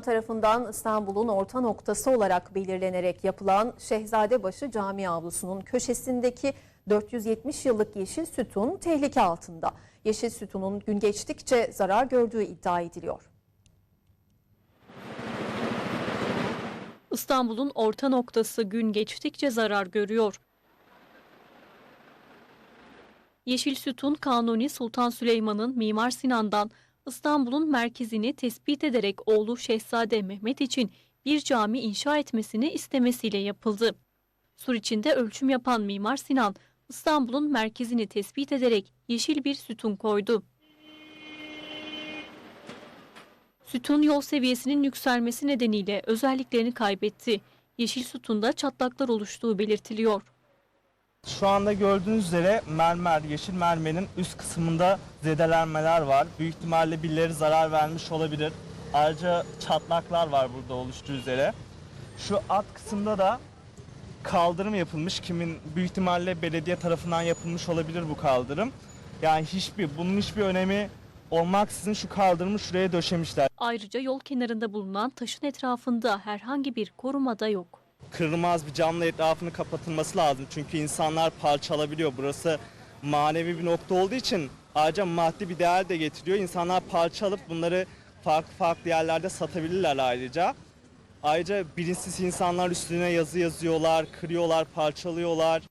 tarafından İstanbul'un orta noktası olarak belirlenerek yapılan Şehzadebaşı Camii avlusunun köşesindeki 470 yıllık yeşil sütun tehlike altında. Yeşil sütunun gün geçtikçe zarar gördüğü iddia ediliyor. İstanbul'un orta noktası gün geçtikçe zarar görüyor. Yeşil Sütun Kanuni Sultan Süleyman'ın Mimar Sinan'dan İstanbul'un merkezini tespit ederek oğlu Şehzade Mehmet için bir cami inşa etmesini istemesiyle yapıldı. Sur içinde ölçüm yapan Mimar Sinan, İstanbul'un merkezini tespit ederek yeşil bir sütun koydu. Sütun yol seviyesinin yükselmesi nedeniyle özelliklerini kaybetti. Yeşil sütunda çatlaklar oluştuğu belirtiliyor. Şu anda gördüğünüz üzere mermer, yeşil mermerin üst kısmında zedelenmeler var. Büyük ihtimalle birileri zarar vermiş olabilir. Ayrıca çatlaklar var burada oluştuğu üzere. Şu alt kısımda da kaldırım yapılmış. Kimin büyük ihtimalle belediye tarafından yapılmış olabilir bu kaldırım. Yani hiçbir bunun hiçbir önemi olmaksızın şu kaldırımı şuraya döşemişler. Ayrıca yol kenarında bulunan taşın etrafında herhangi bir koruma da yok. Kırılmaz bir camla etrafını kapatılması lazım. Çünkü insanlar parçalabiliyor. Burası manevi bir nokta olduğu için ayrıca maddi bir değer de getiriyor. İnsanlar parça alıp bunları farklı farklı yerlerde satabilirler ayrıca. Ayrıca bilinçsiz insanlar üstüne yazı yazıyorlar, kırıyorlar, parçalıyorlar.